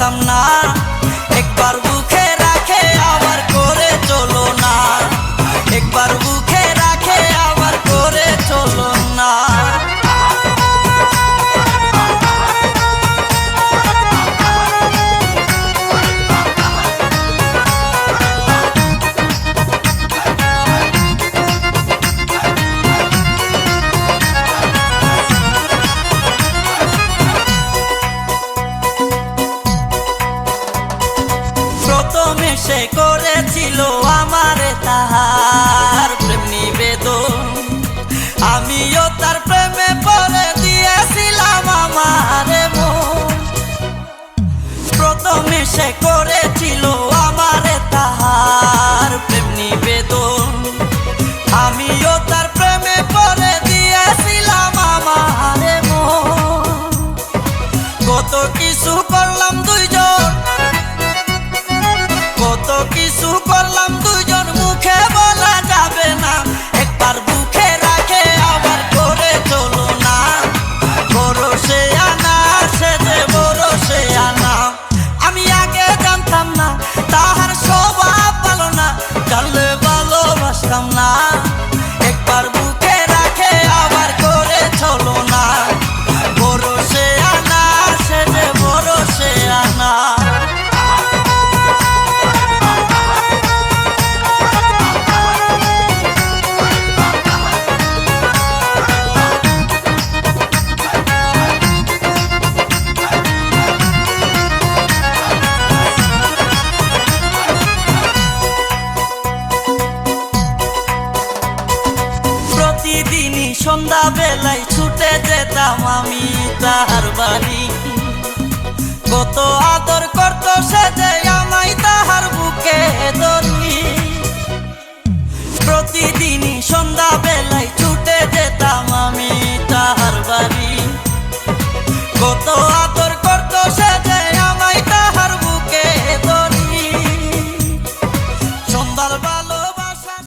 ตำนา কত মেশে করেছিল আমার তাহার প্রেম নিবেদন। আমিও তার প্রেমে পরে দিয়েছিলাম আমার প্রথমে সে সন্ধ্যা বেলায় ছুটে যেতাম আমি তার বাড়ি। কত আদর করত সে যে আমায় তাহার বুকে